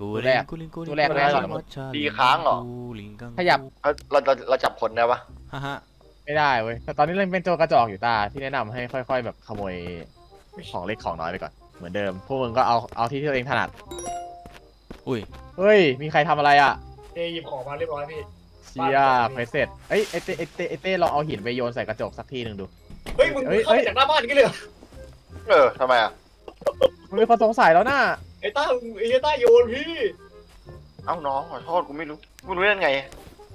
กูตัวลิแรกงกูลิงกูลิงตัวแรกกูแน่ลิงนอนกูลิงดีค้างเหรอกูลิงกังขยับ เอ้ยเราเราเราจับคนได้ปะฮ่าฮ่าไม่ได้เว้ย แต่ตอนนี้เล่นเป็นโจรกระจอกอยู่ตา ที่แนะนำให้ค่อย ๆ แบบขโมยของเล็กของน้อยไปก่อน เหมือนเดิม พวกมึงก็เอาเอาที่ตัวเองถนัด อุ้ยเฮ้ย มีใครทำอะไรอะเอหยิบของมาเรียบร้อยพี่ เชียเพสเซตเอ้ยไอเต้ไอเต้ไอเต้ลองเอาหินไปโยนใส่กระจกสักทีหนึ่งดู เฮ้ยมึงเฮ้ย เข้าเฮ้ไปยจากหน้าบ้านอย่างนี้เลยเหรอเออทำไมอะมันมีคนสงสัยแล้วน่ะ ไอ้ต้าไอ้ต้าโยนพี่เอ้าน้องขอโทษกูไม่รู้กูรู้ได้ไง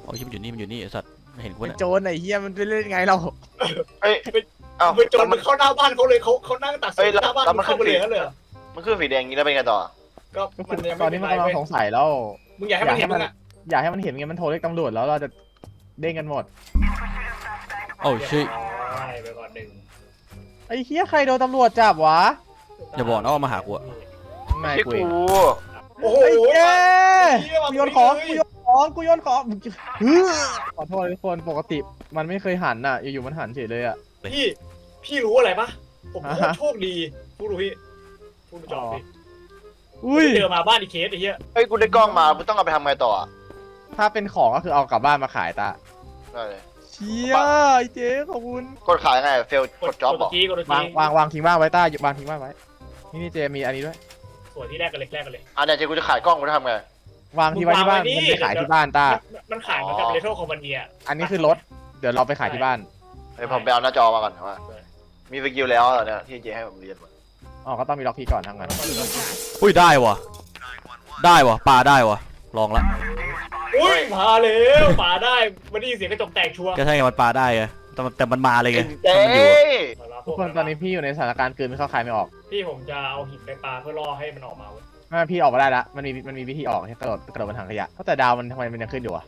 เอาชิมนอยู่นี่มันอยู่นี่ไอ้สัตว์ไม่เห็นกูเป็นเนี่ยโจรไอ้เหี้ยมันไปเล่นไงเราเอ้ยเอ้าไปโจรแล้วมัมันน เข้าหน้าบ้านเขาเลยเขาเขานั่งตักเฮ้เสืยอหน้าบ้านแล้วมัมันนเข้าไปเลยขึ้นงั้นเลยเหรอมันขึ้นสีแดงอย่างนี้แล้วเป็นไงต่อก็มันยังตอไม่นนี้เป็มันนไรกำลังเว้ยสงสัยแล้ว มึงอยากให้มันเห็นมึงอะอยากให้มันเห็นไงมันโทรเรียกตำรวจแล้วเราจะเด้งกันหมดโอ้ชิใช่ไปก่อนหนึ่งไอ้เหี้ยใครโดนตำรวจจับวะอย่าบอกนะว่ามาหากูอะ ไม่ที่กูเอง กูโอ้โหไอ้เจ๊กูเหี้โยนของเลกูโยนของกูโยนของฮึขอโทษทุกคนปกติมันไม่เคยหันน่ะ อยู่ๆมันหันเฉยเลยอะ พี่ พี่รู้อะไรปะผมอ่าโคฮะตรโชคดีพูดดูพี่พูดดูจอบพี่อุ้ย เจอมาบ้านอีเคสไอ้เหี้ยเฮ้ยกูได้กล้องมากูต้องเอาไปทำไงต่ออะถ้าเป็นของก็คือเอากลับบ้านมาขายตาได้เลยเชี่ยไอ้เจ๊ขอบคุณ กดขายไงเฟลกดจ็อบกบอดกกี้กดวางกี้วางวางทิ้งบ้านไว้ต้าวางทิ้งบ้านไว้ นี่นี่เจมีอันนี้ด้วย ส่วนที่แรกกันเลยแรกกันเลย อะเนี่ยเจกูจะขายกล้องกูจะทำไง วางที่ไว้ที่บ้านมึงวางไว้นี่มันไปขายที่บ้านต้ามันมันขายเหมือนกับอ๋อ เลโทรคอมพานีอะอันนี้คือรถ เดี๋ยวเราไปขายที่บ้านเฮ้ยผมไปเอาหน้าจอมาก่อนว่ามีสกิลแล้วเหรอเนี่ยที่เจให้ผมเรียนมาอ๋อก็ต้องมีล็อกคีย์ก่อนทั้งนั้นอุ้ยได้วะได้วะปลาได้วะลองละอุ้ยมาแล้วป่าได้ไมันได้ยินเสียงกระจกแตกชัวร์ก็ใช่ไงมันปลาได้ไงแต่มันแต่มันมาเลยไงเจถ้ามันอยู่อะทุกคนตอนนี้พี่อยู่ในสถานการณ์กลืนไม่เข้าใครไม่ออก พี่ผมจะเอาหินไปปาเพื่อล่อให้มันออกมาเว้ยไม่พี่ออกมาได้ละมันมีมันมีวิธีออกให้กระโดดกระโดดบนถังขยะแต่ดาวมันทำไมมันยังขึ้นอยู่อะ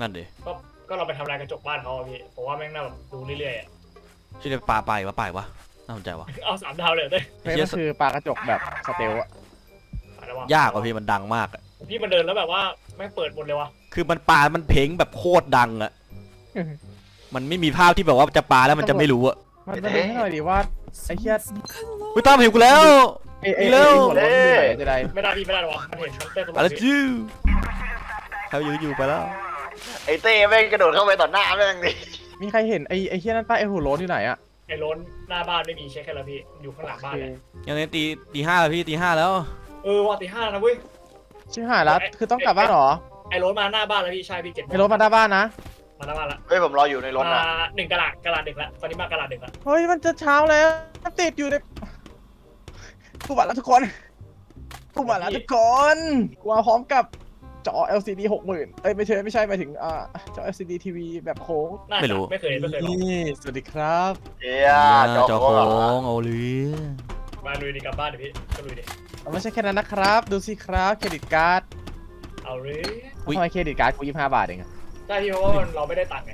นั่นดิก็ก็เราไปทำลายกระจกบ้านเขาอะพี่ผมว่าแม่งน่าแบบดูเรื่อยๆอะชื่อปลาไปวะไปวะน่าสนใจวะเอาสามดาวเลยเด้ยเฮ้ยมันคือปลากระจกแบบสเตลอะอะระวังยากกว่าพี่มันดังมากอะพี่มันเดินแล้วแบบว่าแม่งเปิดหมดเลยวะคือมันปลามันเพ่งแบบโคตรดังอะมันไม่มีภาพที่แบบว่าจะปลาแล้วมันจะไม่รู้อะมันจะดูให้หน่อยดิว่าไอ้เหี้ย อุ้ยตามเห็นกูแล้วไอ้ไอ้เร็ไอ้วหัวรถมันอยู่ไหนจะได้ไม่ได้พี่ไม่ได้หรอวะมันเห็นมันเต้นตรงไปแล้วนี้จิ้วเขาอยู่อยู่ไปแล้วไอ้เต้แม่งกระโดดเข้าไปต่อหน้าแม่งดิมีใครเห็นไอ้ไอ้เหี้ยนั่นป้าไอ้หัวโล้นอยู่ไหนอะไอ้ล้นหน้าบ้านไม่มีเช็คแค่แล้วพี่อยู่ข้างหลังบ้านเลยยังไงตีตีห้าแล้วพี่ตีห้าแล้วเออว่าตีห้าแล้วนะเว้ยชิบหายแล้วคือต้องกลับบ้านเหรอไอ้ล้นมาหน้าบ้านแล้วพี่ใช่พี่เจ็ดโมงไอ้รถมาหน้าบ้านนะมาหน้าบ้านละเฮ้ยผมรออยู่ในรถมานะหนึ่งกะลาดกะลาดหนึ่งละตอนนี้มากะลาดหนึ่งละเฮ้ยมันจะเช้าแล้วติดอยู่ใน กูมาแล้วทุกคนกูมาแล้วทุกคนกูมาพร้อมกับจอ LCD หกหมื่นเอ้ยไม่ใช่ไม่ใช่หมายถึงอ่าจอ LCD TV แบบโค้งน่าจะไม่รู้ ไม่เคยไม่เคยลองนี่สวัสดีครับเจียจอจอโค้โค้งเหรองเอาเลยมาลุยดีกลับบ้านเดี๋ยวพี่ก็ลุยดิไม่ใช่แค่นั้นนะครับ ดูสิครับเครดิตการ์ดเอาเลยทำไมเครดิตการ์ดกูยี่ห้าบาทเองอะได้พี่เพราะว่ามันเราไม่ได้ตังค์ไง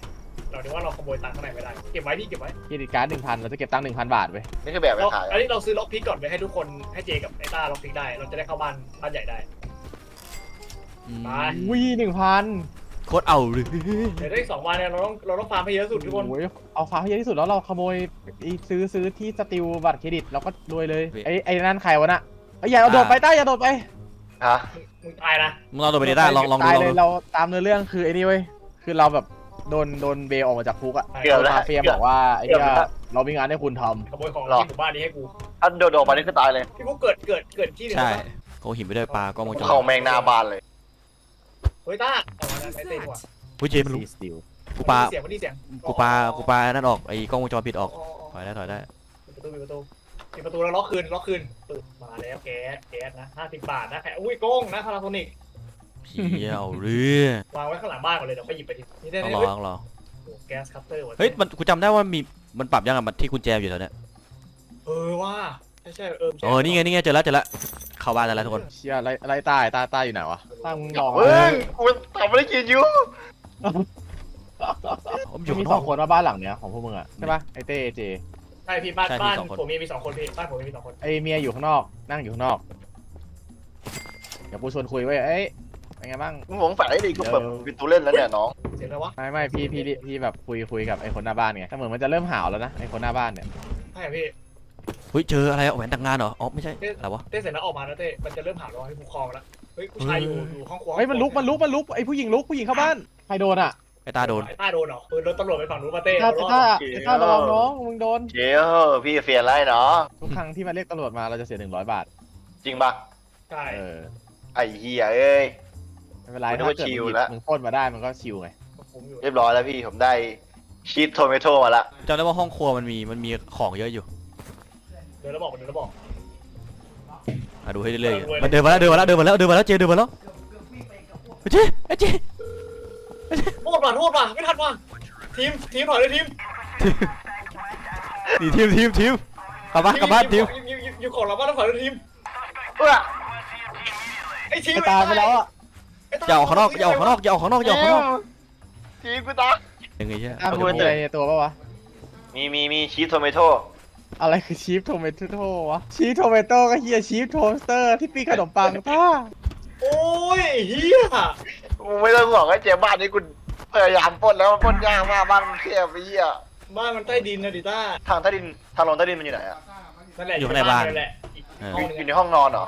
เราเดี๋ยวว่าเราขโมยตังค์ข้างในไม่ได้ เก็บไว้พี่เก็บไว้เครดิตการ์ดหนึ่งพันเราจะเก็บตังค์หนึ่งพันบาทไว้ยนี่คือแบบไปเราขายอันนี้เราซื้อล็อกพิกก่อนไว้ให้ทุกคนให้เจกับไอ้ต้าล็อกพิกได้ เราจะได้เข้าบ้านบ้านใหญ่ได้อืมไป วิหนึ่งพันโคตรเอาเลยเดี๋ยวได้อีกสองวันเนี่ยเราต้องเราต้องฟาร์มให้เยอะสุดทุกคน โอ้ยเอาฟ้าให้เยอะที่สุดแล้วเราขโมยอีซื้อซื้อที่สติลบัตรเครดิตเราก็รวยเลยไอ้ไอ้นั่นใครวะน่ะไอ้ยอย่าเอาโดดไปต้าอย่าโดดไปฮะมึงตายนะมึงลองดูไปดิได้ลองลองดูตายลองเลยดูเราตามเนื้อเรื่องคือไอ้นี่เว้ยคือเราแบบ โดนโดนเบลออกมาจากคุกอะเกือบแล้วคาเฟ่บอกว่าไอ้เนี่ยเรามีงานให้คุณทขโมยของหรอ ที่หมู่บ้านนี้ให้กูอันโดดออกไปนี่คือตายเลยพี่กูเกิดเกิดเกิดที่หนึ่งใช่แล้วปะเขาหินไปด้วยปลากล้องวงจรเข้าแมงหน้าบ้านเลย เฮ้ยต้าเอามาไอ้เต้ดีกว่าอุ้ยเจมันรู้ำสติลกูปลาเสียงมันนี่เสียงกูปลากูปลานั่นออกไอ้กล้องวงจรปิดออกอ๋ออ๋อถอยได้ถอยได้ปิดประตูปิดประตูปิดประตูแล้วล็อกคืนล็อกคืนปึ๊บมาแล้วแก๊สแก๊สนะห้าสิบบาทนะแค่อุ้ยโกงนะพาราโซนิก พี่เอาเรื่องวางไว้ข้างหลังบ้านก่อนเลยเดี๋ยวค่อยหยิบไปทีนี่ได้ต้องได้รอเฮ้ยต้องรอโอ้แก๊สคัตเตอร์ว่ะเฮ้ยมันกูจำได้ว่ามีมันปรับยังอะมันที่กุญแจอยู่แถวเนี้ยเออว่าใช่ใช่เออใช่โอ้นี่ไงนี่ไงเจอแล้วเจอแล้วเข้าบ้านได้แล้วทุกคน เชียอะไรอะไรตายตาตาอยู่ไหนวะตามึงลองเฮ้ยกูทำไม่ได้กินอยู่ผมอยู่มีข้างนสออก งคนว่าบ้านหลังเนี้ยของพวกมึงอะใช่ปะไอเต้เจใช่พี่บ้านใช่มีบ้านสองคน ผมมีมีสองคนพี่บ้านผมมีสองคนไอเมียอยู่ข้างนอกนั่งอยู่ข้างนอกเดี๋ยวกูชวนคุยไว้ยเอ้ย เป็นไงบ้างมึงหวงแฝงดิกูเปิดวิตูเล่นแล้วเนี่ยน้องเสียงอะไรวะไม่ไม่พี่พี่พี่แบบคุยคุยกับไอคนหน้าบ้านไงแต่เหมือนมันจะเริ่มห่าวแล้วนะไอคนหน้าบ้านเนี่ยใช่พี่เฮ้ยเจออะไรอะแหวนแต่งงานเหรออ๋อไม่ใช่อะไรวะเต้เสร็จแล้วออกมาแล้วเต้มันจะเริ่มหาเราให้ผู้ครองแล้วเฮ้ยผู้ชายอยู่อยู่ห้องครัวเฮ้ยมันลุกมันลุกมันลุกไอ้ผู้หญิงลุกผู้หญิงเข้าบ้านใครโดนอะไอ้ตาโดนไอ้ต้าโดนเหรอปืนรถตำรวจไปฝั่งนู้นมาเต้ถ้าเอารอดถ้าถ้าระวังน้องมึงโดนเจ้าพี่เฟียนไรเนาะทุกครั้งที่มาเรียกตำรวจมาเราจะเสียหนึ่งร้อยบาท จริงปะใช่เออไอ้เฮียเอ้ย ไม่เป็นไรมันก็ถ้าเกิดชิลมึงหยิบแล้ว มึงปล้นมาได้มันก็ชิวไงผมอยู่เรียบร้อยแล้วพี่ผมได้ชีสโทเมโตมาละจำได้ว่าห้องครัวมันมีมันมีของเยอะอยู่เดินแล้วบอกเดินแล้วบอก อะดูให้เรื่อยๆมันเดินมาแล้วเดินมาแล้วเดินมาแล้วเดินมาแล้วเจเดินมาแล้วไอ้เจไอ้เจโทษว่ะโทษว่ะไม่ทันว่ะทีมทีมถอยเลยทีมนี่ทีมทีมทีมกลับบ้านกลับบ้านทีม อยู่อยู่อยู่ของเราบ้านแล้วถอยเลยทีมเอ้อไอ้ทีมไอ้ตายไปแล้วอะ อย่าออกข้างนอกอย่าออกข้างนอกอย่าออกข้างนอกอย่าออกข้างนอกทีมกูตายังไงใช่อ้าวมึงมีอะไรในตัวปะวะ มีมีมีชีสโทเมโตอะไรคือชีฟโทเมโต้วะ ชีฟโทเมโต้ก็เฮียชีฟโทสเตอร์ที่ปีนขนมปังป้าโอ้ยเฮียมึงไม่ต้องห่วงไอ้เจ๊บ้านนี้กูพยายามปล้นแล้วมันปล้นยากมากบ้านมันแคบไปเหี้ยบ้านมันใต้ดินนะดิต้าทางใต้ดินทางลงใต้ดินมันอยู่ไหนอะ นั่นแหละอยู่ข้างในบ้านนั่นแหละอีกเออห้องนึงอยู่ในห้องนอนเหรอ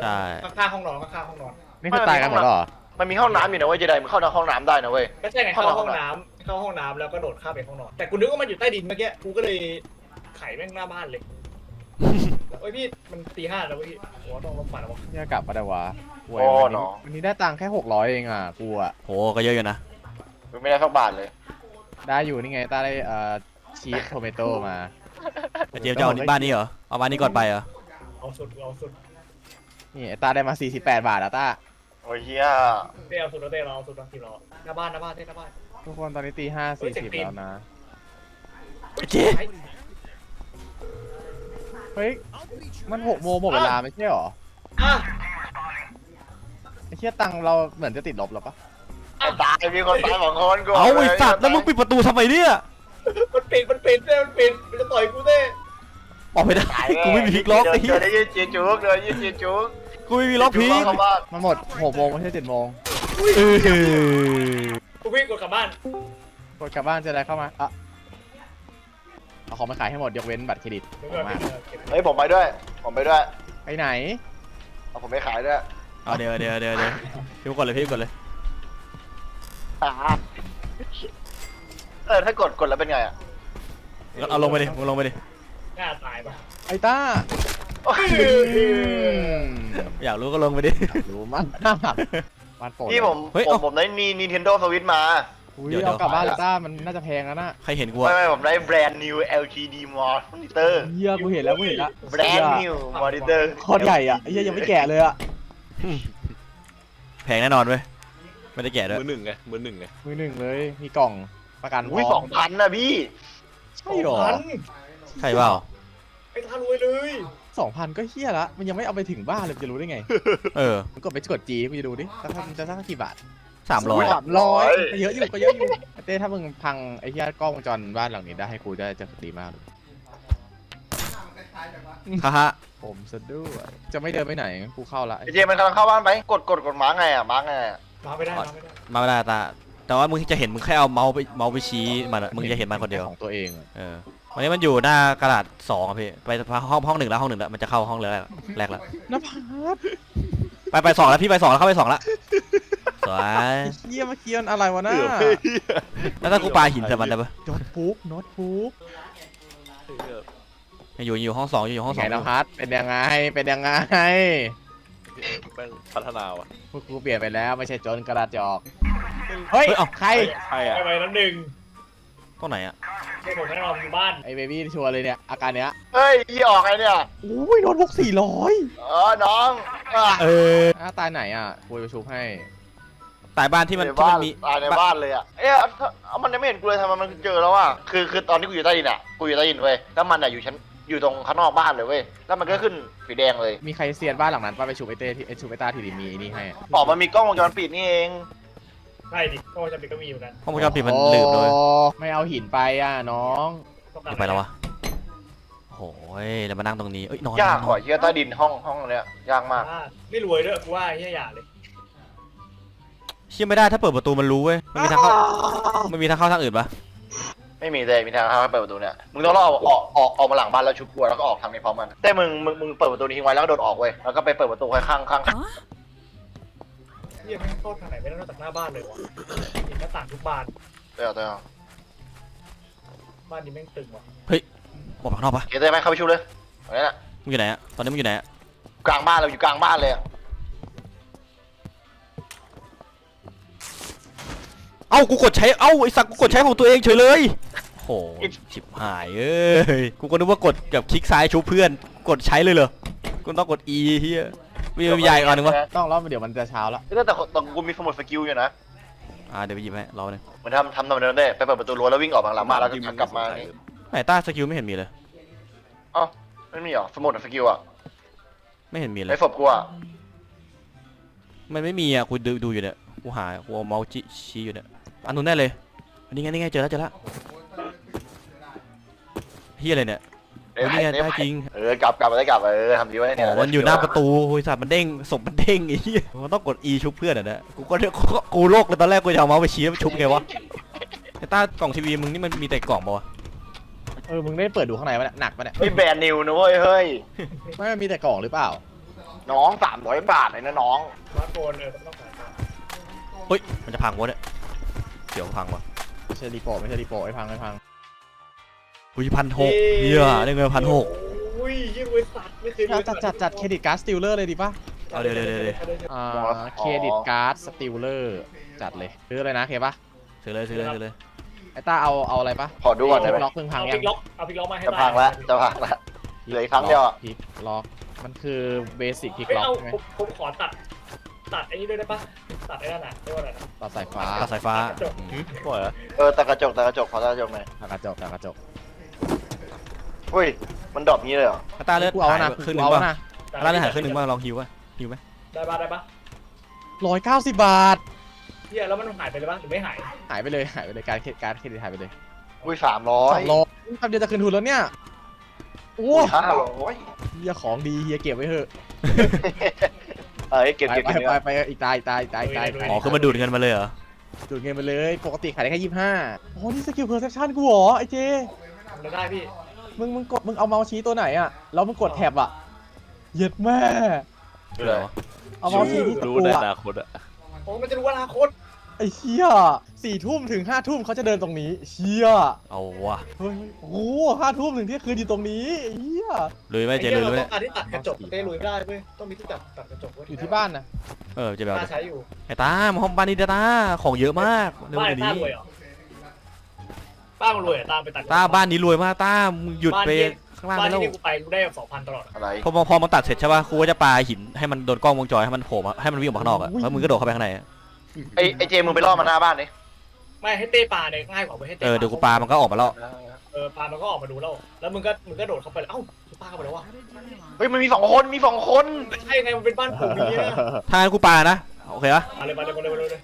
ใช่ Ờ. ข้างๆห้องนอนข้างๆห้องนอน นี่คือตายกันหมดแล้วเหรอมันมีห้องน้ำอยู่นะเว้ยเจไดมึงเข้าห้องน้ำได้นะเว้ย ก็ใช่ไงห้องเข้านอนห้องน้ำเข้าห้องน้ำแล้วก็โดดข้ามไปห้องนอน แต่กูนึกว่ามันอยู่ใต้ดินเมื่อกี้กูก็เลยไขแม่งหน้าบ้านเลยเฮ้ยพี่มันตีห้าแล้วเว้ยพี่หัวต้องลบฝันแล้ววะเนี่ยกลับมาได้วะหวยโอ้วันเนนี้อะวันนี้ได้ตังค์แค่หกร้อยเองอะกูอะโหก็เยอะอยู่นะมึงไม่ได้สักบาทเลย ได้อยู่นี่ไงตาได้เอ่อชีฟโทเมโต้มาไอ้เจมส์จะเอาบ้านนี้เหรอเอาบ้านนี้ก่อนไปเหรอเอาสุดเอาสุดนี่ไอ้ตาได้มา48บาทแล้วตาโอ้ยเฮียเต้เอาสุดแล้วเต้เราเอาสุดเราทีมเราหน้าบ้านหน้าบ้านเต้หน้าบ้าน ทุกคนตอนนี้ตีห้าเฮ้สี่ยเจ็สิบบตีน แล้วนะไอ้เจเฮ้ย มันหกโมงหมดเวลาไม่ใช่หรออะไอ้เชี่ยตังค์เราเหมือนจะติดลบแล้วปะไอ้ตายมีคนตายสองคนกูเอาไอ้สัตว์แล้วมึงปิดประตูทำไมเนี่ยมันปิดมันปิดเต้มันปิดมันจะต่อยกูเต้ออกไม่ได้ กูไม่มีพลิกล็อกไอ้เหี้เดี๋ยวยได้ยินเจียจุกเดี๋ยวได้ยินเจียจุก กูไม่มีล็อกพลิกเข้าบ้านมันหมดหกโมงไม่ใช่เจ็ดโมงเออกูวิ่งกดกลับบ้านกดกลับบ้านจะอะไรเข้ามาอะเอาของมาขายให้หมดยกเว้นบัตรเครดิตเดี๋ยวขก่ออนงมากเก็บเฮ้ยผมไปด้วย ผมไปด้วยไปไหนเอาผมไปขายด้วยเอาเดี๋ยวเดี๋ยวเดี๋ยวเดี๋ยวพี่ก่อนเลยพี่ก่อนเลยเออถ้ากดกดแล้วเป็นไงอะเอาลงไปดิมึงลงไปดิหน้าตายปะไอ้ต้า อืมอยากรู้ก็ลงไปดิอยากรู้มากบ้านโปรดพี่ผมเฮ้ยผมเอา ผมได้นี Nintendo Switch มา อุ้ยเดี๋ยว เอากลับบ้านเลยต้ามันน่าจะแพงแล้วนะใครเห็นกูไม่อะไม่ผมได้แบรนด์ new LCD monitor เฮียกูเห็นแล้วกูเห็นแล้วแบรนด์ new monitor โคตรใหญ่อะไอ้เฮียยังไม่แก่เลยอะแพงแน่นอนเว้ยไม่ได้แกะด้วย มือหนึ่งไงมือหนึ่งไงมือหนึ่งเลยมีกล่องประกันพอุ้ยร้สออมงพันนะพี่ ใช่หรอพันใช่เปล่า ไอ้ทารวยเลย สองพันก็เฮียละ มันยังไม่เอาไปถึงบ้านเลยจะรู้ได้ไงเออมึงกดไปกดจีกูจะดูดิแล้วถ้ามันจะสักกี่บาทสามร้อยสามร้อยก็เยอะอยู่ก็เยอะอยู่เต้ถ้ามึงพังไอ้เฮียกล้องวงจรบ้านหลังนี้ได้ให้กูจะจะดีมากเลยฮ่าฮ่าผมสะดุ้งอะจะไม่เดินไปไหนกูเข้าละไอเจมันกำลังเข้าบ้านไปกดกดกดม้าไงอะม้าไงอะมาไม่ได้มาไม่ได้มาไม่ได้ตาแต่ว่ามึงจะเห็นมึงแค่เอาเมาส์ไปเมาส์ไปชี้มันอะมึงจะเห็นมันคนเดียวของตัวเองอะเออ วันนี้มันอยู่หน้ากระดาษสองอะพี่ไปห้องห้องหนึ่งแล้วห้องหนึ่งแล้วมันจะเข้าห้องแรกแรกแล้วนภัสไปไปสองแล้วพี่ไปสองแล้วเข้าไปสองแล้วสวยไอ้เฮียเมื่อกี้มันอะไรวะน่าเกือบเฮ้ยแล้วถ้ากูปาหินใส่มันได้ปะโน้ตบุ๊กโน้ตบุ๊กยังอยู่ยังอยู่ห้องสองยังอยู่ห้องสไงองนภัสเป็นยังไง เป็นยังไง แม่งพัฒนาว่ะพวกกูเปลี่ยนไปแล้วไม่ใช่โจนกระดาษจอก เฮ้ยใครใช่อะ ไปไปแล้วหนึ่ง ตรงไหนอะให้ผมให้นอนอยู่บ้านไอ้เบบี้ชัวร์เลยเนี่ยอาการเนี้ยเฮ้ยยี่ออกไงเนี่ยอุ้ยโน้ตบุ๊กสี่ร้อยเออน้องอะเอออ้าตายไหนอะกูจะชุบให้ตายบ้านที่มันในที่บ้ามันนมีตายในบ้านเลยอะเอ๊ะถ้าเอามันยังไม่เห็นกูเลยทำไมมันเจอแล้วอะคือคือตอนที่กูอยู่ใต้ดินอะกูอยู่ใต้ดินเว้ยแล้วมันอะอยู่ชั้นอยู่ตรงข้างนอกบ้านเลยเว้ยแล้วมันก็ขึ้นสีแดงเลยมีใครเซียนบ้านหลังนั้นป้าไปชุบไอเต้ที่ไอชุบไอตาทีดีมีไอ้นี่ให้อะออกมามีกล้องวงจรปิดนี่เอง ใช่ดิก็จำเป็นก็มีอยู่นั้นห้องวงจรปิดมันลืมเลยโอ้ไม่เอาหินไปอะน้องต้องการไปแล้ววะโอ้ยแล้วมานั่งตรงนี้เอ้ยนอนยากนกว่าอนเชี่ยใต้ดินห้องห้องเนี้ยยากมาก อ่าไม่รวยด้วยกูว่าไอ้เหี้ยอย่าเลยเชื่อไม่ได้ถ้าเปิดประตูมันรู้เว้ยมันมีทางเข้ามันมีทางเข้าทางอื่นปะไม่มีเลยมีทางเข้าเปิดประตูเนี่ยมึงต้องรอออกออกออกมาหลังบ้านแล้วชุบกลัวแล้วก็ออกทางนี้พร้อมกันแต่มึงมึงมึงเปิดประตูนี้ทิ้งไว้แล้วก็โดดออกเว้ยแล้วก็ไปเปิดประตูข้างข้างข้าง เฮียไม่งเข้าทางไหนไม่ได้นอกจากหน้าบ้านเลยวะเห็นหน้าต่างทุกบานเดี๋ยวเดี๋ยวบ้านนี้แม่งตึงว่ะบอกข้างนอกปะเกตได้ไหมเข้าไปชุบเลยตรงนี้แหละมึงอยู่ไหนอะตอนนี้มึงอยู่ไหนอะกลางบ้านเราอยู่กลางบ้านเลยอะเอ้ากูกดใช้เอ้าไอสักกูกดใช้ของตัวเองเฉยเลยโหชิบหายเอ้ยกูก็นึกว่ากดแบบคลิกซ้ายชูเพื่อนกดใช้เลยเหรอกูต้องกด E เฮีย มีมีใหญ่ก่อนหนึ่งวะต้องรอบเดี๋ยวมันจะเช้าแล้วเอ้ยแต่แต่แต่กูมีสมุดสกิลอยู่นะอ่าเดี๋ยวไปหยิบให้รอหนึ่งมันทำทำทำเดินได้ไปเปิดประตูรั้วแล้ววิ่งออกทางหลังบ้านแล้วก็กลับมานี่ไหนต้าสกิลไม่เห็นมีเลยเอ้าไม่มีเหรอสมุดสกิลอะไม่เห็นมีเลไอ้ยศพกูอะมันไม่มีอะกูดูดูอยู่เนี่ยกูหากูเอาเมาส์จิชี้อยู่เนี่ยอันนู้นแน่เลยอันนี้ไงนี่ไงเจอแล้วเจอแล้วเฮียอะไรเนี่ยเอ้ยอันนี้ไงเอ้ยได้จริงเออกลับกลับไปได้กลับเออทำดีไว้อ๋เนี่ยอมันอยู่หน้าประตูโอ้ยสัตว์มันเด้งศพมันเด้งไอ้เหี้ยมันต้องกด E ชุบเพื่อนอะนะกูก็กูก็กูโลกเลยตอนแรกกูจะเอาเมาส์ไปชี้แล้วมันชุบไงวะไอ้ต้ากล่องทีวีมึงนี่มันมีแต่กล่องปะวะเออมึงได้เปิดดูข้างในปะเนี่ยหนักปะเนี่ยเฮ้ยแบรนด์นิวนะเว้ยเฮ้ยไม่มันมีแต่กล่องหรือเปล่า น้องสามร้อยบาทเลยนะน้องสมาร์ทโฟนเออต้องขายต่อเฮ้ยมันจะพังวะเนี่ยเดี๋ยวพังวะไม่ใช่รีโปะไม่ใช่รีโปะไอ้พังไอ้พังอุ้ยพันหกเหี้ยได้เงินพันหกอุ้ ยยี่รวยสัตว์ไม่เคยรวยจัดจัดจัดเครดิตการ์ดสติลเลอร์เลยดีป่ะเอาเดี๋ยวเดี๋ยวเดี๋ยวเดี๋ยว อ่าเครดิตการ์ดสติลเลอร์จัดเลยซื้อเลยนะเคปะซื้อเลยซื้อเลยซื้อเลยไอ้ต้าเอาเอาอะไรปะขอดูก่อนได้ไหมล็อกเพิ่งพังเอายัพลิงกล็อกเอาพลิกล็อกมาให้จะได้พังละจะพังละ เหลืออีกครั้งเดียวอะ พลิกล็อกมันคือเบสิกพลิกเฮ้ยล็อกเอาใช่ไหมผมผมขอตัด ตัดไอ้นี่ด้วยได้ปะตัดไอ้นั่นน่ะเรียกว่าอะไรนะต่อสายฟ้าตัดสายฟ้าจบอืมปล่อยเหรอเออตากระจกตากระจกขอตากระจกหน่อยตากระจกตากระจก อุ้ย มันดรอปงี้เลยเหรอไอ้ต้าเลือดกูเอาหายนะไปกูครึ่งหนึ่เอางป่ะนะต้าเลือดหายครึ่งหนึ่งป่ะลองฮิวป่ะฮิวไหมได้ปะได้ปะร้อยเก้าสิบบาท เฮียแล้วมันหายไปเลยปะหรือไม่หายหายไปเลยหายไปเลยการเครการดเครดิตหายไปเลยอุ้ยสามร้อสยองร้อยแป๊บเดียวจะคืนทุนแล้วเนี่ยโอ้อุ้ยห้าร้อยเฮียของดีเฮียเก็บไว้เถอะเอ้ยเก็บไปเก็บไปเก็บไปเนื้อไปอีกตายอีกตายอีกตายอีกตายอีกตายอ๋อคือมาดูดเงินมาเลยเหรอดูดเงินไปเลย ปกติขายได้แค่ยี่สิบห้าโอ้นี่สกิลเพอร์เซพชันกูเหรอไอเจทำได้พี่ มึงมึงกดมึงเอาเมาส์ชี้ตัวไหนอะแล้วมึงกดแท็บอะเหย็ดแม่คืออะไรวะเอาเมาส์ชี้ที่ตะรู้ปูในออะนาคตอะโอ้มันจะรู้อนาคตไอ้เชี่ยสี่ทุ่มถึงห้าทุ่มเขาจะเดินตรงนี้เชี่ยเอาวะเฮ้ยโอ้โหห้าทุ่มถึงเที่ยงคืนอยู่ตรงนี้ไอ้เหี้ยลุยไหมไอ้เจเหี้ยลุยเราไหมต้องการที่ตัดกระจกเต้ลุยไม่ได้เว้ยต้องมีที่ตัดตัดกระจกเว้ยอยู่ที่บ้านนะเออเจะแบบน่าใช้อยู่ไอ้ต้ามาห้องบ้านนี้เด้อต้าของเยอะมากเร็วบ้านเดี๋ยวต้านี้รวยเหรอ ป้ามันรวยเหรอตามไปตัดต้าบ้านนี้รวยมากต้ามึงหยุดไปบ้านที่ข้างล่างบ้านได้แล้วที่นี่กูไปกูได้สองพันตลอดอะอะไรพอพอพอมันตัดเสร็จใช่ป่ะกูก็จะปาหินให้มันโดนกล้องวงจรให้มันโผล่มาให้มันวิ่งออกมาข้างนอกอะแล้วมึงก็โดดเข้าไปข้างในอะไอ้ไอ้เจมึงไปล่อมันหน้าบ้านดิไม่ให้เต้ปลาเนี่ยง่ายกว่าไปให้เต้เออเดี๋ยวกูปามันก็ออกมาแล้วเออปลามันก็ออกมาดูแล้วแล้วมึงก็มึงก็โดดเข้าไปเลยเอ้าปลาเข้าไปแล้ววะเฮ้ยมันมีสองคนมีสองคนไม่ใช่ไงมันเป็นบ้านผมอย่างเงี้ยถ้างั้นกูปานะโอเคปะมาเลยมาเลยมาเลยมาเลยมาเลย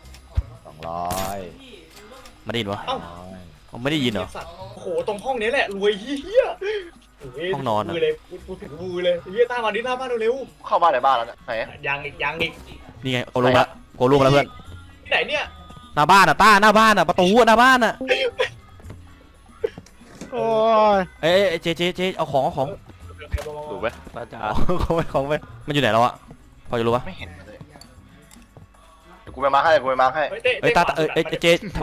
สองร้อยไม่ได้ยินวะเอ้า อ๋อไม่ได้ยินเหรอ สัตว์โอ้โหตรงห้องนี้แหละรวยเฮียโยห้องนอนอะ มือเลยกูกูถึงมือเลยเฮียตามมาดิหน้าบ้านเร็วเข้าบ้านในบ้านแล้วเนี่ยไหนๆยังอีกยังอีกนี่ไงโกลงละโกลงแล้วเพื่อน ที่ไหนเนี่ยหน้าบ้านอะต้าหน้าบ้านอะประตูอะหน้าบ้านอะโอ้ยเอ้ยเอ้ยเอ้ยเจเจเจเอาของเอาของดูไหมน่าจะเอาของไปของไปมันอยู่ไหนแล้วอะพอจะรู้ปะไม่เห็นเลยเดี๋ยวกูไปมาร์คให้เดี๋ยวกูไปมาร์คให้เฮ้ยเต้เอ้ยตาตาขวเอ้ยเอ้ยเจเจเ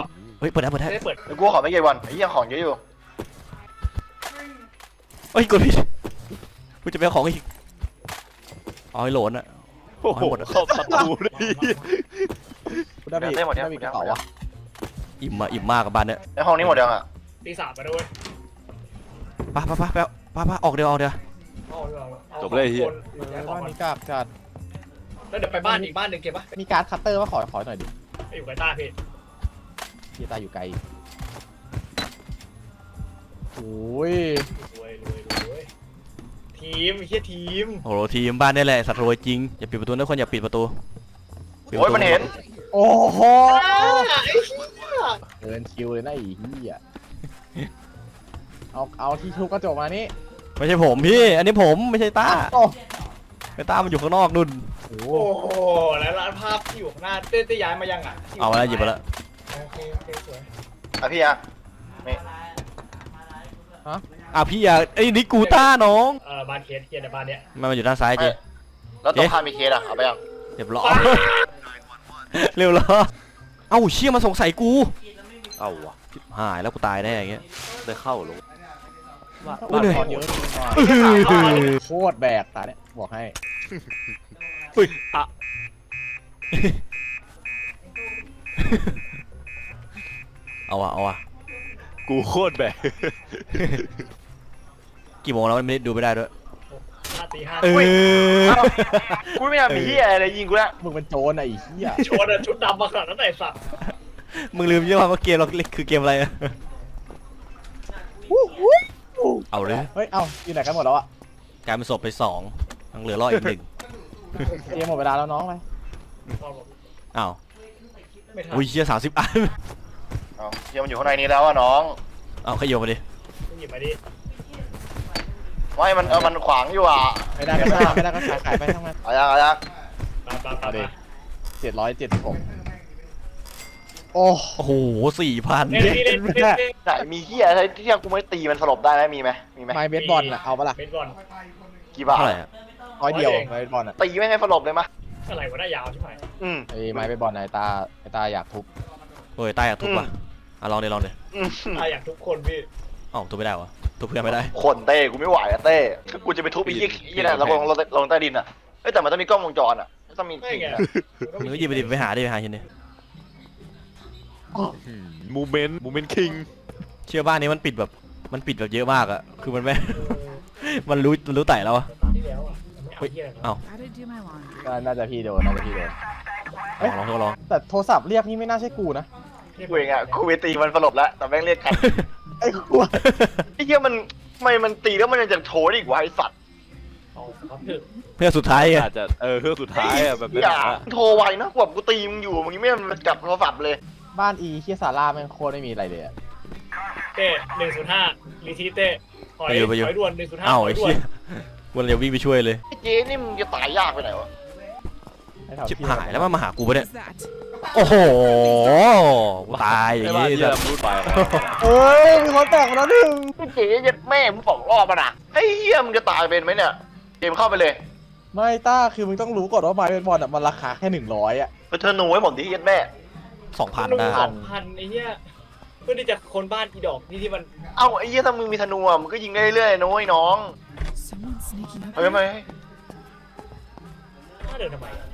ฮ้ยเปิดได้เปิดได้เต้เปิดเดี๋ยวกูขอไม่กี่วันไอ้เหี้ยังของเยอะอยู่เฮ้ยกดผิดกูจะไปเอาของอีกเอาไอ้โหลนอะ โอ้โหเอาให้หมดอะเข้าประตูได้กูได้ไปอีกได้หมดยังได้ไปอีกกระเป๋าวะอิ่มอะอิ่มมากกับบ้านเนี่ยในห้องนี้หมดยังอะตีสามมาด้วยไปไปไปไปไปไปออกเดี๋ยวออกเดี๋ยวเอาเอาอาจบเลยเฮียคนเออบ้านนี้กากจัดแล้วเดี๋ยวไปบ้านอีกบ้านหนึ่งเก็บปะมีการ์ดคัตเตอร์ว่าขอขอหน่อยดิไปอยู่กับตาพี่ เฮียตาอยู่ไกลอีกโอ้ยรวยรวยรวยทีมเฮียทีมโอ้โหทีมบ้านนี่แหละสัตว์รวยจริงอย่าปิดประตูนะคนอย่าปิดประตูปิดปโอ้ระยตูมันเห็นโอ้โหอ้าไอ้เหี้ยเดินคิวเลยนะไอ้เหี้ยเอาเอาที่ทุบกระจกมานี่ไม่ใช่ผมพี่ อันนี้ผมไม่ใช่ต้าโอ้ไอ้ต้ามันอยู่ข้างนอกนู่นโหโอ้โหแล้วร้านภาพที่อยู่ข้างหน้าเต้เต้ย้ายมายังอะเอามาแล้วหยิบมาแล้ว อะพี่อะนี่อะพี่อะไอ้ยนี่กูต้าน้องเอ่อบ้านเคสเฮียในบ้านเนี้ยมันมาอยู่ด้านซ้ายเจ แล้วตรงข้ามมีเคสอะเอาไปยังเรียบร้อยเร็วเหรอเอ้าเชี่ยมาสงสัยกูเอาวะหายแล้วกูตายแน่อย่างเงี้ย ได้เข้าหรอว่าโอ้เหนื่อยตอนเยอะจริงว่ะโคตรแบกตาเนี่ยบอกให้อุ้ยอะ เอาอะเอาอะกูโคตรแบกกี่โมงแล้วมันไม่ได้ดูไม่ได้ด้วยห้าตีห้าเออกูไม่อยากมีเฮียอะไรเลยยิงกูแล้วมึงเป็นโจรไอ้เหี้ยชวนอะชุดดำมาขนาดนั้นไหนสัตว์มึงลืมใช่ไหมว่าเกมเราคือเกมอะไรอะวู้วู้วู้เอาเลยเฮ้ย เอ้าอยู่ไหนกันหมดแล้วอะกลายเป็นศพไปสองยังเหลือรอดอีกหนึ่งเกมหมดเวลาแล้วน้องไปอ้าวไม่ทันอุ้ยเชี่ยสามสิบอัน เอาเฮียมันอยู่ข้างในนี้แล้วอะน้องเอาขยโยนมาดิหยิบมาดิ ไม่มันเออมันขวางอยู่อะไม่ได้ก็ได้ไม่ได้ก็ขายขายไปทั้งนั้นเอายังเอายังปาปาปาเอาดิปาเจ็ดร้อยเจ็ดสิบหกโอ้โอ้โหสี่พันเล่นดิเล่นเล่นเล่นไหนมีเฮียอะไรที่กูไม่ตีมันสลบได้ไหมมีไหมมีไหมไม้เบสบอลน่ะเอาปะล่ะเบสบอลกี่บาทเท่าไหร่อะร้อยเดียวร้อยเองไม้เบสบอลอะตีไม่ให้สลบเลยมะอะไรวะหน้ายาวใช่ไหมอืมไอ้ไม้เบสบอลไอ้ตาไอ้ตาอยากทุบ โอ้ยใต้อะทุบว่ะอะลองดิลองดิอืมตายอยากทุกคนพี่อ้าวทุบไม่ได้วะทุบเพื่อนไม่ได้ คนเต้กูไม่ไหวอะเต้คือกูจะไปทุบไอ้ยี่ยี่น่ะเราลงเราลงใต้ดินอะเอ้ยแต่มันต้องมีกล้องวงจรอะต้องมีไม่ไงมึงก็หยิบไปดิไปหาดิไปหาชิ้นดิมูเมนต์มูเมนต์คิงเชื่อบ้านนี้มันปิดแบบมันปิดแบบเยอะมากอะคือมันไม่มันรู้มันรู้ไต่แล้วอะตอนที่แล้วอะไม่เอาที่อะไรนะเอ้า Gotta do my laundry. ก็น่าจะพี่โดนน่าจะพี่โดนลองลองทดลองแต่โทรศัพท์เรียกนี่ไม่น่าใช่กูนะ กูเองอะกูไปตีมันสลบแล้วแต่แม่งเรียกกันไอ้กูอะไอ้เหี้ยมันทำไมมันตีแล้วมันยังจะโชว์ได้อีกวะไอ้สัตว์เอาครับถึงเพื่อสุดท้ายไงอาจจะเออเครื่องสุดท้ายอะแบบนั้นอย่าอะโทรไวนะกว่ากูตีมึงอยู่มึงยังไม่มันจับโทรศัพท์เลยบ้านอีเคียซาร่าแม่งโคตรไม่มีอะไรเลยอะเต้หนึ่งศูนย์ห้ารีทีเต้ถอยถอยด่วนหนึ่งศูนย์ห้าเอ้าถอไอ้ยด่วเชี่นยวันจะวิ่งไปช่วยเลยไอ้เจ๊นี่มึงจะตายยากไปไหนวะให้แถว ชิบพี่หายแล้วมันมาหากูปะเนี่ย What's that? โอ้โหกูตายอย่างไอ้บ้านงี้ที่แบบเราพูดไปอะเอ้ยมีคนแตกมาแล้วหนึ่งไอ้เจ๊ยัดแม่มึงสองรอบอะนะไอ้เหี้ยมึงจะตายเป็นไหมเนี่ย เกมเข้าไปเลย ไม่ต้าคือมึงต้องรู้ก่อนว่าไม้เบสบอลอะมันราคาแค่หนึ่งร้อยอะไปเธอหนูให้ผมดิยัดแม่สองพันหนึ่ได้งสองพันไอ้เหี้ยเพื่อที่จะคนบ้านอีดอกนี่ที่มัน เอ้าไอ้เหี้ยถ้ามึงมีธนูอะมึงก็ยิงได้เรื่อยๆนะเว้ยน้อง Someone sneaking up. เฮ้ยไม่ถ้าเดินทำไมอะ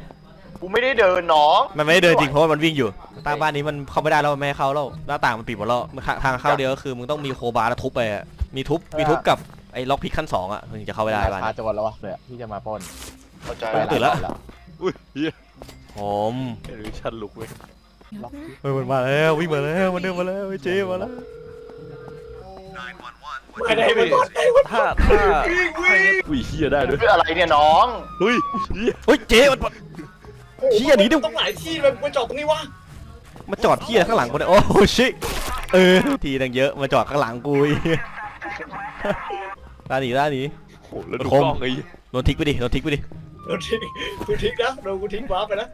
กูไม่ได้เดินน้องมันไม่ได้เดินจริงเพราะว่ามันวิ่งอยู่ตามบ้านนี้มันเข้าไม่ได้แล้วมันไม่ให้เข้าแล้วหน้าต่างมันปิดหมดแล้วมันทางเข้าเดียวก็คือมึงต้องมีโคบาร์แล้วทุบไปอะมีทุบมีทุบกับไอ้ล็อกพิกขั้นสองอะถึงจะเข้าไม่ได้บ้านราคานี้โจรแล้ววะเลยอะที่จะมาปล้นเข้าใจไปตื่นแล้วหายรอบอุ้ยเฮียผมไม่รู้ชันลุกเว้ย Up there? เฮ้ยมันมาแล้ววิ่งมาแล้วมันเดินมาแล้วไอ้เจ๊มาแล้วไม่ได้ไม่ได้ถ้าถ้าถ้าอุ้ยเฮียได้ด้วยเพื่ออะไรเนี่ยน้องเฮ้ยเฮียเฮ้ยเจ๊มัน เหี้ยหนีดิต้องหลายที่มันไปจอดตรงนี้วะมาจอดที่อะไรข้างหลังกูเนี่ยโอ้ชิเออทีดังเยอะมาจอดข้างหลังกูอีกตาหนีตาหนีโอ้แล้วดูคมกล้องไอ้โดนทิกไปดิโดนทิกไปดิโดนทิ้งกูทิ้งนะโดนกูทิ้งว้าร์ปไปแล้ว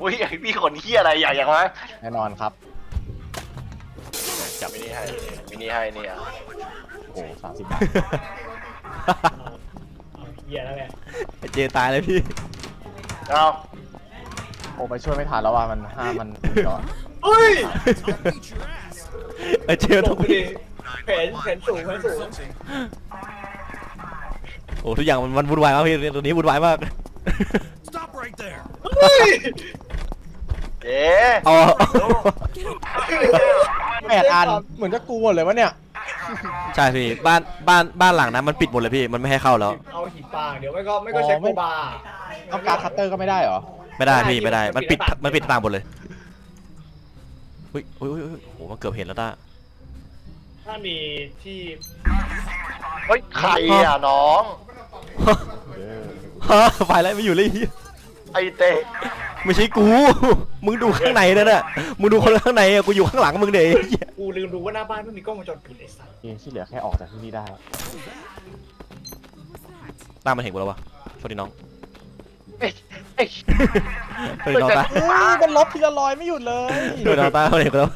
อุ้ยไอ้พี่คนเหี้ยอะไรอยากอยากมาแน่นอนครับจับมินิให้มินิให้เนี่ยโอ้สามสิบบาทเอาเหี้ยแล้วแหละไอ้เจตายเลยพี่เอาโอ้ไปช่วยไม่ทันแล้วว่ามันห้ามมันก่อนเฮ้ยไอ้เจลต้องงไปดิแผนแผนสูงแผนสูงโอ้ทุกอย่างมันมันวุ่นวายมากพี่ตัวนี้วุ่นวายมาก เฮ้ยเอ๊ะเอาแปดอันเหมือนจะกูหมดเลยวะเนี่ยใช่พี่บ้านบ้านบ้านหลังนั้นมันปิดหมดเลยพี่มันไม่ให้เข้าแล้วเอาหินปางเดี๋ยวไม่ก็ไม่ก็ใช้โคบาเอาการคัตเตอร์ก็ไม่ได้เหรอ ไม่ได้พี่ไม่ได้ มันปิดมันปิดตางหมดเลยเฮ้ยเฮ้ยเฮ้ยเฮ้ยโอ้มันเกือบเห็นแล้วต้าถ้ามีที่เฮ้ยใครอะน้อง ฮะไฟแล้วไม่อยู่เลยเหี้ยไอเต้ไม่ใช่กู มึงดูข้างในนั่นน่ะมึงดูคนข้างในอะกูอยู่ข้างหลังมึงเด็กกูลืมดูว่าหน้าบ้านไม่มีกล้องวงจรปิดไอ้สัสเกมที่เหลือแค่ออกจากที่นี่ได้ตามมาเห็นกูแล้ววะสวัสดีน้อง เอ้ย เอ้ยสวัสดีน้องตาเฮ้ยมันลบทีละร้อยไม่หยุดเลยสวัสดีน้องตามาเห็นกูแล้ว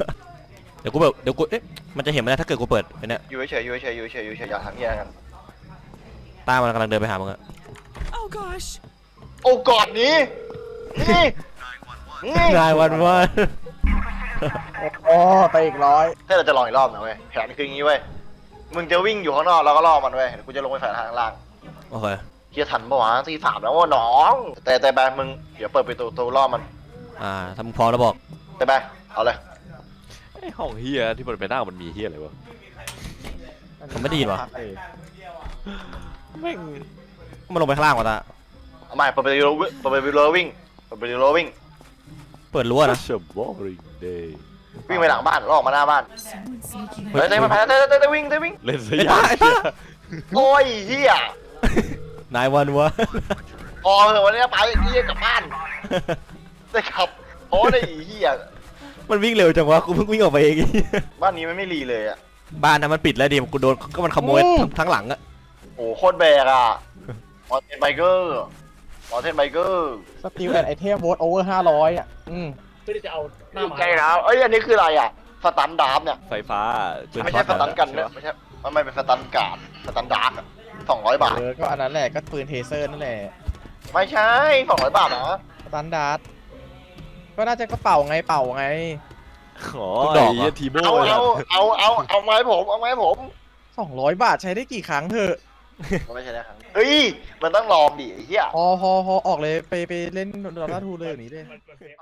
เดี๋ยวกูเปิดเดี๋ยวกูเอ๊ะมันจะเห็นไหมนะถ้าเกิดกูเปิดไอ้เนี่ยอยู่เฉยๆอยู่เฉยๆอยู่เฉยๆอยู่เฉยๆอย่าทำเหี้ยกันตามันกำลังเดินไปหามึงอะ Oh gosh. โอ้กอดนี้นี่นายวันวันโอ้ไปอีกร้อยถ้าเราจะลองอีกรอบนะเว้ยแผนคืออย่างงี้เว้ยมึงจะวิ่งอยู่ข้างนอกแล้วก็ล่อมันเว้ยเดี๋ยวกูจะลงไปฝ่ายทางล่างโอเค เฮียทันปะวะตีสามแล้วว่าน้อง แต่แต่แบงมึงเดี๋ยวเปิดประตูตัวล่อมัน อ่าถ้ามึงพร้อมแล้วบอกแต่แบงเอาเลยไอ้ห้องเฮียที่มันไปนั่งมันมีเฮียอะไรวะผมไม่ได้ยินวะเออแม่งมันลงไปข้างล่างวะตาเอาใหม่เปิดประตูเปิดประตูวิ่งเปิดประตูวิ่ง เปิดรั้วนะเชบอริงเดย์วิ่งไปหลังบ้านล่อออกมาหน้าบ้าน Someone sneaking เฮ้ย up. เต้มาแพ้เต้เต้เต้วิ่งเต้วิ่งเล่นซะไอ้ยาตากไอ้ตาโอ้ยเฮีย นายวันวันพอเถอะวันนี้ไปเฮียกลับบ้านได้ขับโอ้ได้เฮียมันวิ่งเร็วจังวะกูเพิ่งวิ่งออกไปเองบ้านนี้มันไม่รีเลยอะบ้านนั้นมันปิดแล้วดิกูโดนก็มันขโมยทั้งทั้งหลังอะโอ้โคตรแบกอะมอเทนไบเกอร์มอเทนไบเกอร์สติลแอนไอเทมโวตโอเวอร์ห้าร้อยอะอืมเพื่อที่จะเอาหน้าหมาใช่แล้วเอ้ยอันนี้คืออะไรอะสตันดาร์ฟเนี่ยไฟฟ้าไม่ใช่สตันกันเนี่ยไม่ใช่มันไม่เป็นสตันการ์ดสตันดาร์ฟ สองร้อยบาท เออก็อันนั้นแหละก็ปืนเทเซอร์นั่นแหละไม่ใช่สองร้อยบาทนะสตันดาร์ดก็น่าจะกระเป๋าไงเป่าไงอ๋อไอ้เฮียทีโม่เอาเลยเอาเอาเอาเอาไม้ผมเอาไม้ผมสองร้อยบาทใช้ได้กี่ครั้งเถอะไม่ใช่นะครับเฮ้ย มันต้องลองดิไอ้เหี้ย พอพอพอออกเลยไปไปเล่นดอลลาร์ทูเลยอย่างนี้เลยมันมันเซฟ